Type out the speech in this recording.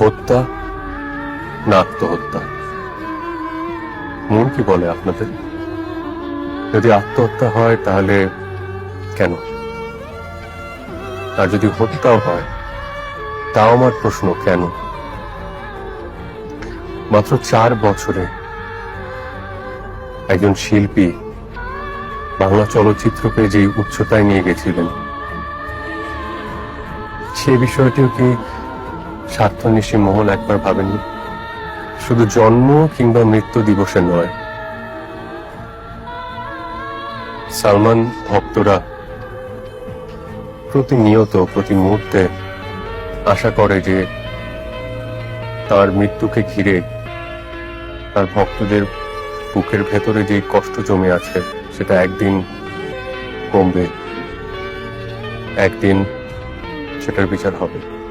হত্যা, না আত্মহত্যা? মন কি বলে আপনাদের? যদি আত্মহত্যা হয়, তাহলে কেন? আর যদি হত্যাও হয়, তাও আমার প্রশ্ন, কেন? মাত্র চার বছরে একজন শিল্পী বাংলা চলচ্চিত্রকে যে উচ্চতায় নিয়ে গেছিলেন, সে বিষয়টিও কি স্বার্থনিশী মহল একবার ভাবেননি শুধু জন্ম কিংবা মৃত্যু দিবসে নয়। সালমান ভক্তরা প্রতিনিয়ত প্রতি মুহূর্তে আশা করে যে তার মৃত্যুকে ঘিরে তার ভক্তদের বুকের ভেতরে যে কষ্ট জমে আছে, সেটা একদিন কমবে। একদিন সেটার বিচার হবে।